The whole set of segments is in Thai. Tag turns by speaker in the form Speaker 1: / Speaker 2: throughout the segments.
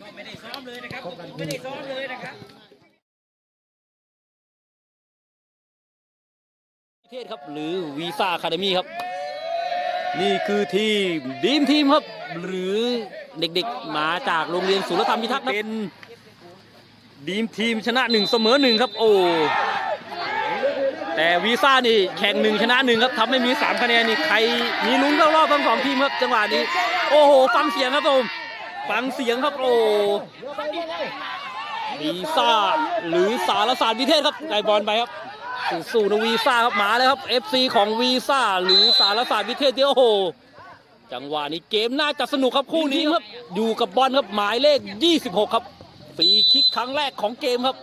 Speaker 1: ก็ไม่ได้ซ้อมเลยนะครับไม่ได้ซ้อมเลยนะครับ
Speaker 2: ประเทศครับหรือวีซ่าคาเดมี่ครับ นี่คือทีมดีมทีมครับ หรือเด็กๆมาจากโรงเรียนสุรธรรมพิทักษ์ครับเป็นดีมทีมชนะหนึ่งเสมอหนึ่งครับ โอ้แต่วีซ่านี่แข่งหนึ่งชนะหนึ่งครับทำให้มีสามคะแนนนี่ใครมีลุ้นเข้ารอบทั้งสองทีมครับจังหวะนี้ โอ้โห ฟังเสียงครับผม ฟังเสียงครับโอ้วีซ่าหรือสารศาสตร์วิเทศครับได้บอลไปครับสู่นวีซ่าครับมาแล้วครับ FC ของวีซ่าหรือสารศาสตร์วิเทศเดียวโอ้โหจังหวะนี้เกมน่าจะสนุกครับคู่นี้ครับ อยู่กับบอลครับหมายเลข 26 ครับฟรีคิกครั้งแรกของเกมครับ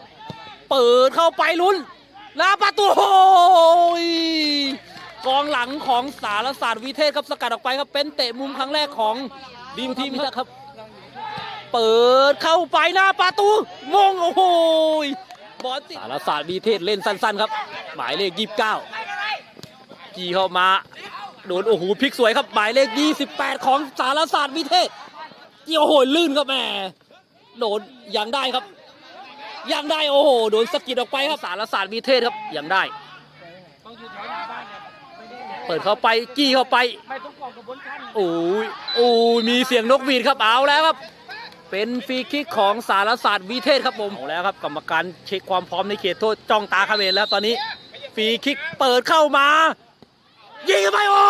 Speaker 2: เปิดเข้าไปลุ้นลาประตูโอยกองหลังของสารศาสตร์วิเทศครับสกัดออกไปครับเป็นเตะมุมครั้งแรกของดีมทีมครับ เปิดเข้าไปหน้าประตูมงโอ้โหบอลติดสารศาสตร์วิเทศเล่นสั้นๆครับ หมายเลข29จีเข้ามาโดนโอ้โหพลิกสวยครับหมายเลข28ของสารศาสตร์วิเทศจีโอ้โหลื่นครับแหม่โดนยังได้ครับ ยังได้โอ้โหโดนสะกิดออกไปครับสารศาสตร์วิเทศครับยังได้
Speaker 1: ต้องอยู่แถวหน้าบ้านครับไม่ได้
Speaker 2: เปิดเข้าไปจี้เข้าไป
Speaker 1: ไม่ต้องกรอกกระบวนการ
Speaker 2: โอ้ยโอ้ยมีเสียงนกหวีดครับเอาแล้วครับ เป็นฟรีคิกของสารศาสตร์วิเทศครับผมเอาแล้วครับกรรมการเช็คความพร้อมในเขตโทษจ้องตาเขมรแล้วตอนนี้ฟรีคิกเปิดเข้ามา ยิงเข้าไปโอ้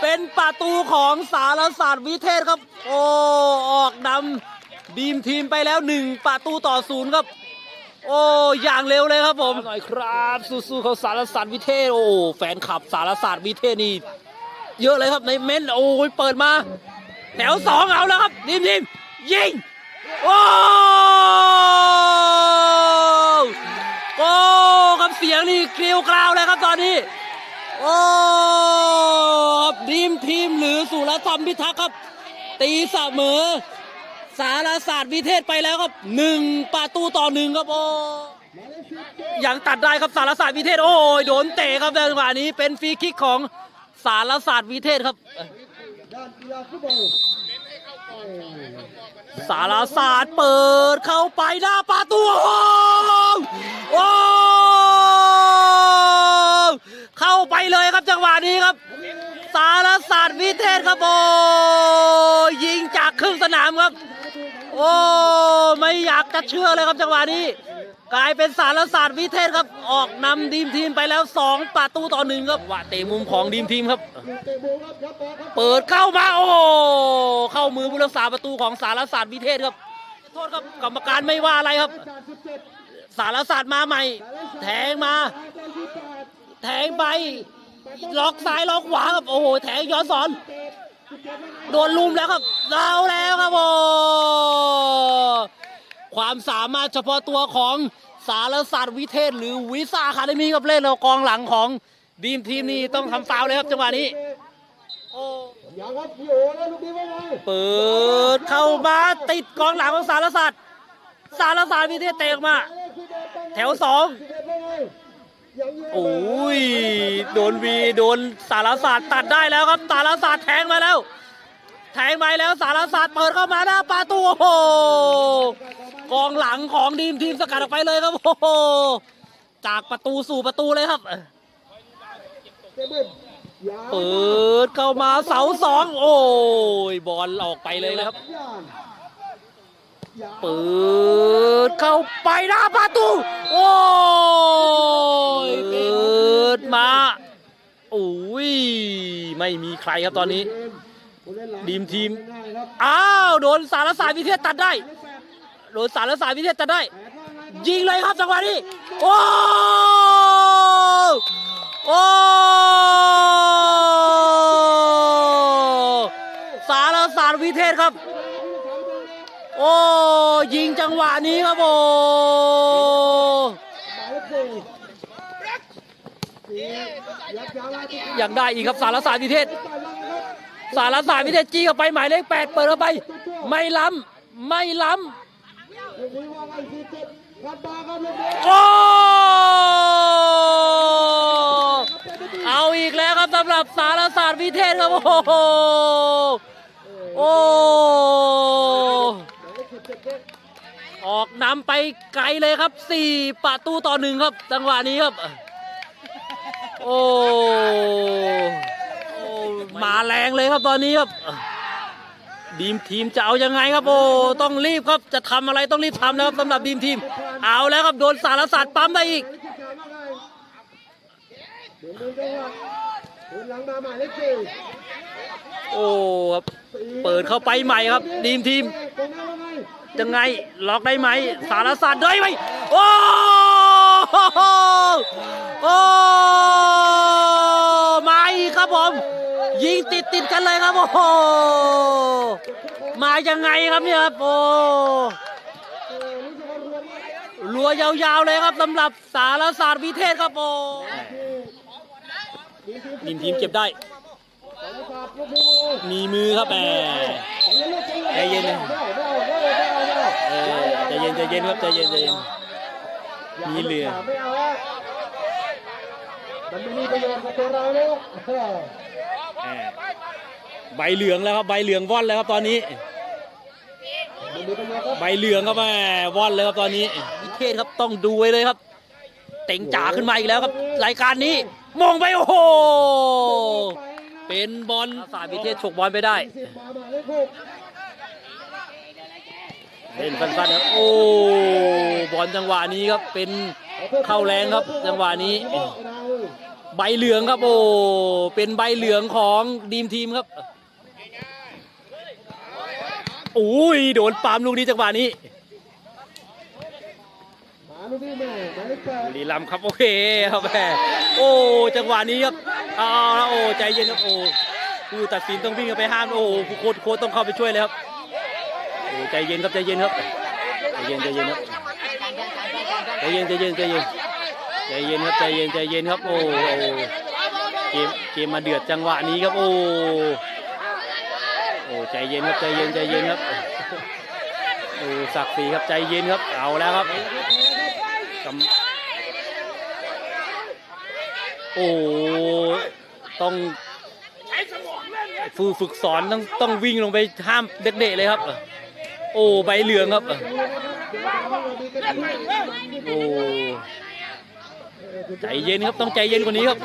Speaker 2: เป็นประตูของสารศาสตร์วิเทศครับ โอ้ออกนำดีมทีมไปแล้วหนึ่งประตูต่อศูนย์ครับ โอ้อย่างเร็วเลยครับผมหน่อยครับสู้ๆเขาสารศาสตร์วิเทศ โอ้แฟนคลับสารศาสตร์วิเทศนี่เยอะเลยครับในเม้นต์โอ้ยเปิดมา แถวสองเอาแล้วครับทีมทีมยิง โอ้โอ้ครับเสียงนี่เกลียวกราวเลยครับตอนนี้ โอ้ครับทีมทีมหรือสุรธรรมพิทักษ์ครับ ตีเสมอ สารศาสตร์วิเทศไปแล้วครับหนึ่งประตูต่อหนึ่งครับโอ้ยังตัดได้ครับสารศาสตร์วิเทศ โอ้ยโดนเตะครับในจังหวะนี้เป็นฟรีคิกของสารศาสตร์วิเทศครับ
Speaker 3: ด้านกีฬาฟุตบอล
Speaker 2: สารศาสตร์เปิดเข้าไปหน้าประตูโอ้โหโอ้เข้าไปเลยครับจังหวะนี้ครับ สารศาสตร์วิเทศครับโอ้ยิงจากครึ่งสนามครับ โอ้ไม่อยากจะเชื่อเลยครับจังหวะนี้ กลายเป็นสารศาสตร์วิเทศครับออกนำทีมทีมไปแล้ว 2 ประตูต่อหนึ่งครับว่าเตะมุมของทีมทีมครับ
Speaker 3: เตะโบครับครับต่อครับ
Speaker 2: เปิดเข้ามาโอ้โหเข้ามือผู้รักษาประตูของสารศาสตร์วิเทศครับโทษครับกรรมการไม่ว่าอะไรครับ
Speaker 3: สามสิบเจ็ด
Speaker 2: สารศาสตร์มาใหม่ แทงมา
Speaker 3: อาจารย์ที่แปด
Speaker 2: แทงไปล็อกซ้ายล็อกขวาครับโอ้โหแทงย้อนสอน
Speaker 3: เจ็ดสิบเจ็ดแล้วนะ
Speaker 2: โดนลุมแล้วครับเราแล้วครับโอ้ ความสามารถเฉพาะตัวของสารศาสตร์วิเทศ หรือวิซาคาเดมี่กับเล่นเรากองหลังของทีมทีมนี้ต้องทำฟาวเลยครับจังหวะนี้โอ้
Speaker 3: ยังครับพี่โอแล้วลูกนี้ว่าไง
Speaker 2: เปิดเข้ามาติดกองหลังของสารศาสตร์สารศาสตร์วิเทศเตะออกมา แถวสอง
Speaker 3: สิบเอ็ดว่าไงยังยิง
Speaker 2: โอ้ยโดนวีโดนสารศาสตร์ตัดได้แล้วครับสารศาสตร์แทงมาแล้ว แทงไปแล้วสารศาสตร์เปิดเข้ามาหน้าประตูโอ้โหกองหลังของทีมทีมสกัดออกไปเลยครับโอ้โหจากประตูสู่ประตูเลยครับ
Speaker 3: เปิ
Speaker 2: ดเข้ามาเสาสองโอ้ยบอลออกไปเลยนะครับเปิดเข้าไปหน้าประตู โอ้ยเปิดมาโอ้ยไม่มีใครครับตอนนี้
Speaker 3: ผู้เล่นหลัง
Speaker 2: ทีมทีม
Speaker 3: ง่ายครับ
Speaker 2: อ้าว โดนสารสายวิเทศตัดได้ โดนสารสายวิเทศตัดได้
Speaker 3: แปดว่าไงครับ
Speaker 2: ยิงเลยครับจังหวะนี้ โอ้โอ้สารสารวิเทศครับ โอ้ยิงจังหวะนี้ครับโอ้
Speaker 3: หมายเลขสี่สี่ยัดยาวลายตัว
Speaker 2: ยังได้อีกครับสารสารวิเทศ
Speaker 3: สาร
Speaker 2: ศาสตร์วิทย์จีเข้าไปหมายเลขแปดเปิดเข้าไป ไม่ล้ำไม่ล้ำโอ้เอาอีกแล้วครับสำหรับสารศาสตร์วิเทศครับโอ้โหโอ้ออกนำไปไกลเลยครับสี่ประตูต่อหนึ่งครับ จังหวะนี้ครับ โอ้ มาแรงเลยครับตอนนี้ครับดีมทีมจะเอายังไงครับโอ้ต้องรีบครับจะทำอะไรต้องรีบทำนะครับสำหรับดีมทีม เอาแล้วครับโดนสารศาสตร์ปั๊มได้อีกโอ้ครับเปิดเข้าไปใหม่ครับ ดีมทีม
Speaker 3: ตรงนั้นว่าไง
Speaker 2: ยังไงล็อกได้ไหมสารศาสตร์ได้ไหมโอ้โอ้มาอีกครับผม ยิงติดติดกันเลยครับ โอ้โห มายังไงครับเนี่ยครับ โอ้
Speaker 3: รัว
Speaker 2: ยาวๆเลยครับสำหรับสารศาสตร์วิเทศครับโอ้
Speaker 3: ดีที
Speaker 2: ทีมเก็บได้
Speaker 3: มี
Speaker 2: มือครับแหมใจเย็นใจเย็นใจเย็นครับใจเย็นใจเย็นมีเหลือ
Speaker 3: มันไม่มีประโยชน์กับตัวเราแล้วเออ
Speaker 2: แหม ใบเหลืองแล้วครับใบเหลืองว่อนแล้วครับตอนนี้ ใบเหลืองครับแม่ว่อนเลยครับตอนนี้วิเทศครับต้องดูไว้เลยครับ เต็งจ๋าขึ้นมาอีกแล้วครับ รายการนี้มองไปโอ้โหเป็นบอลสายวิเทศฉกบอลไปได้
Speaker 3: เลขหก
Speaker 2: เล่นสั้นๆครับโอ้บอลจังหวะนี้ครับเป็นเข้าแรงครับ จังหวะนี้ ใบเหลืองครับโอ้เป็นใบเหลืองของดีมทีมครับโอ้ยโดนปามลูกนี้จังหวะนี้
Speaker 3: ลีลขแปด
Speaker 2: บุรีรัมครับโอเคครับแม่โอ้จังหวะนี้ครับเอาละโอ้ใจเย็นครับโอ้ผู้ตัดสินต้องวิ่งไปห้ามโอ้โค้ชโค้ชต้องเข้าไปช่วยเลยครับโอ้ใจเย็นครับใจเย็นครับใจเย็นใจเย็นครับใจเย็นใจเย็นใจเย็น ใจเย็นครับใจเย็นใจเย็นครับโอ้โเกมเกมมาเดือดจังหวะนี้ครับโอ้โอ้ใจเย็นครับใจเย็นใจเย็นครับโอ้ศักดิ์ศรีครับใจเย็นครับเอาแล้วครับโอ้ต้องฟูฝึกสอนต้องต้องวิ่งลงไปห้ามเด็กๆเลยครับ โอ้ใบเหลืองครับ โอ้ ใจเย็นครับต้องใจเย็นกว่านี้ครับ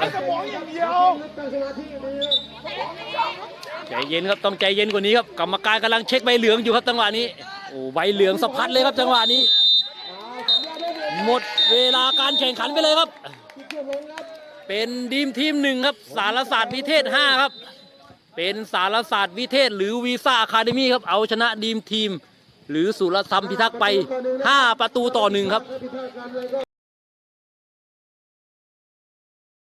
Speaker 2: ใจเย็นครับต้องใจเย็นกว่านี้ครับกรรมการกำลังเช็คใบเหลืองอยู่ครับจังหวะนี้โอ้ใบเหลืองสะพัดเลยครับจังหวะนี้ หมดเวลาการแข่งขันไปเลยครับ เป็นดีมทีมหนึ่งครับ สารศาสตร์วิเทศห้าครับ เป็นสารศาสตร์วิเทศ หรือวีซ่าอะคาเดมี่ครับเอาชนะดีมทีม หรือสุรธรรมพิทักษ์ไป 5 ประตูต่อหนึ่งครับ